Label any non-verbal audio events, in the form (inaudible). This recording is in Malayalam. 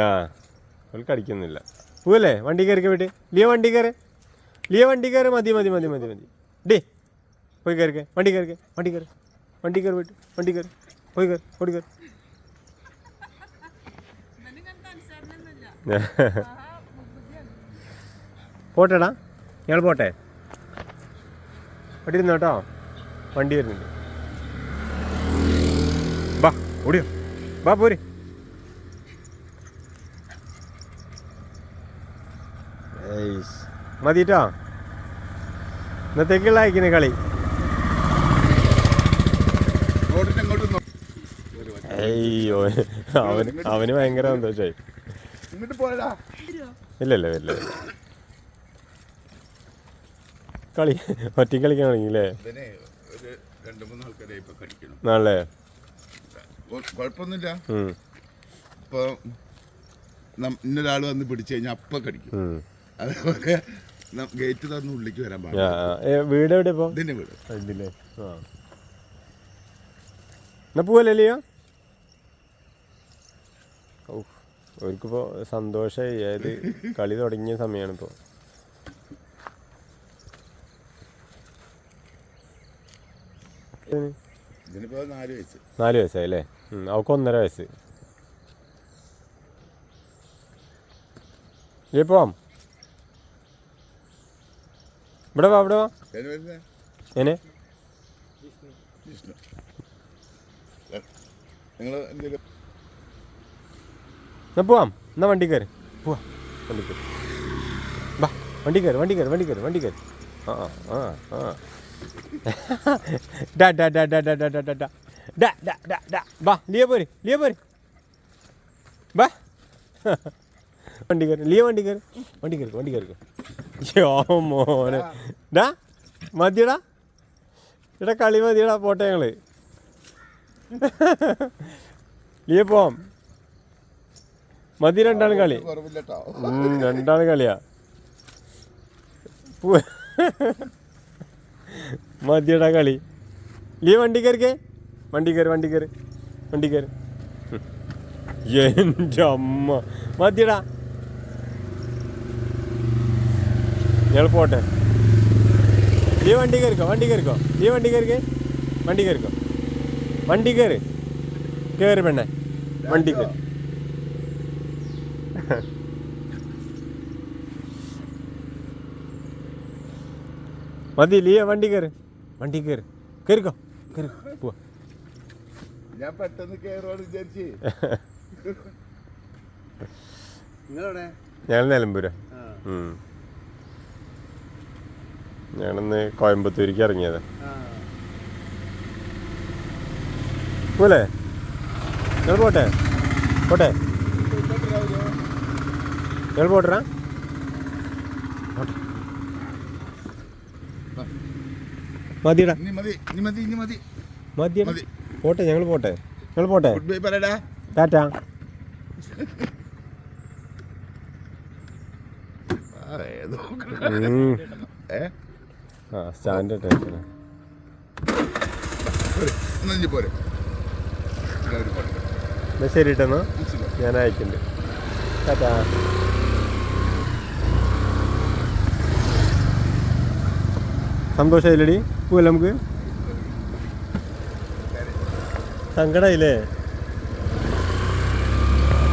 ആ അവൾക്ക് അടിക്കുന്നില്ല പോവല്ലേ? വണ്ടി കയറിക്ക വീട്ടിൽ. ലിയ വണ്ടി കയറി. ലിയ വണ്ടി കയറി. മതി മതി മതി മതി മതി. ഡേ പോയി കയറിക്ക വണ്ടി കയറിക്ക വണ്ടി കയറി. വണ്ടി കയറി വീട്ടിൽ. വണ്ടി കയറി. പോയി കയറി. ഓടി കയറി. പോട്ടെടാ. ഞങ്ങൾ പോട്ടെ. അവിടെ കേട്ടോ. വണ്ടി വരുന്നുണ്ട്. ബാ ഓടിയോ. ബാ പോരെ. മതി കേട്ടോ ഇന്നത്തേക്കുള്ള അയക്കുന്ന കളി. അയ്യോ അവന് അവന് ഭയങ്കര സന്തോഷായി. ഇല്ലല്ലോ ഇല്ല കളി ഒറ്റ കളിക്കാൻ തുടങ്ങി അല്ലേ നാളെ കുഴപ്പമൊന്നുമില്ല ഇപ്പൊ ഇന്നൊരാൾ വന്ന് പിടിച്ചു കഴിഞ്ഞാൽ അപ്പൊ കടിക്കും. അതേപോലെ ഗേറ്റ് തന്നെ ഉള്ളിലേക്ക് വരാൻ പാടില്ല. വീട് എവിടെ ഇപ്പൊ? ഇതിന്റെ വീട്. ഇതില്ലേ ആ. എന്നാ പോവല്ലേ ലിയ? ഔഫ്, അവർക്കിപ്പോ സന്തോഷമായി അതായത് കളി തുടങ്ങിയ സമയമാണ് ഇപ്പോൾ ഇതിനിപ്പോ നാല് വയസ്സ്. നാല് വയസ്സായി അല്ലേ? അവക്ക് അവൾക്ക് ഒന്നര വയസ്സ്. ഇല്ലേ പോവാം. ഇവിടെ വാ ഇവിടെ വാ. ഏനെ എന്നെ പോവാം. എന്നാ വണ്ടി കയറി. പോവാ. വണ്ടി കയറി. വാ വണ്ടി കയറി വണ്ടി കയറി വണ്ടി കയറി വണ്ടി കയറി. ആ ആ ആ (laughs) ഡാ ഡാ ഡാ ഡാ ഡാ ഡാ ഡാ ഡാ ഡാ. ഡാ ഡാ ഡാ ഡാ. ബാ ലിയ പോര് ലിയ പോര്. ബാ (laughs) വണ്ടി കയറി ലിയ വണ്ടി കയറി. വണ്ടി കയറി വണ്ടി കയറി. മോനെ. ഡാ മതിയടാ. ഇവിടെ കളി മതിയടാ പോട്ടെ ഞങ്ങൾ. ലിയ പോവാം. മതി രണ്ടാണ് കളി. രണ്ടാണ് കളിയാ. മതിയടാ കളി. ലീ വണ്ടി കയറിക്കേ വണ്ടി കയറി വണ്ടി കയറി വണ്ടി കയറി. എന്റെ അമ്മ. മതിയടാ. ഞങ്ങൾ ഈ വണ്ടി കയറിക്കോ വണ്ടി കയറിക്കോ. ഈ വണ്ടി കയറിക്കേ വണ്ടി കയറിക്കോ. വണ്ടി കയറി. കയറി പെണ്ണെ വണ്ടി കയറി. മതി ലിയ വണ്ടി കയറി. വണ്ടി കയറി. കയറിക്കോ കയറി പോവാ. ഞാൻ പെട്ടെന്ന് കയറുവാണ് വിചാരിച്ച്. (laughs) നിങ്ങളെവിടെ? ഞങ്ങൾ നിലമ്പൂര. ഞാനിന്ന് കോയമ്പത്തൂരിക്ക് ഇറങ്ങിയത്. പോലെ ഞങ്ങൾ പോട്ടെ? പോട്ടെ? ഞങ്ങൾ പോട്ടറാ പോട്ടെ. മതിയടാ. മതി പോട്ടെ ഞങ്ങൾ പോട്ടെ. ഞങ്ങൾ പോട്ടെ. ടാറ്റാ. ഏതോ ഏ? ആ സ്റ്റാൻഡേർഡ് ടൈപ്പിന് എന്നാൽ ശരി ഇട്ടെന്നാ ഞാൻ അയക്കുന്നുണ്ട് സന്തോഷമായില്ലടി പോവല്ലേ നമുക്ക്? സങ്കടമായില്ലേ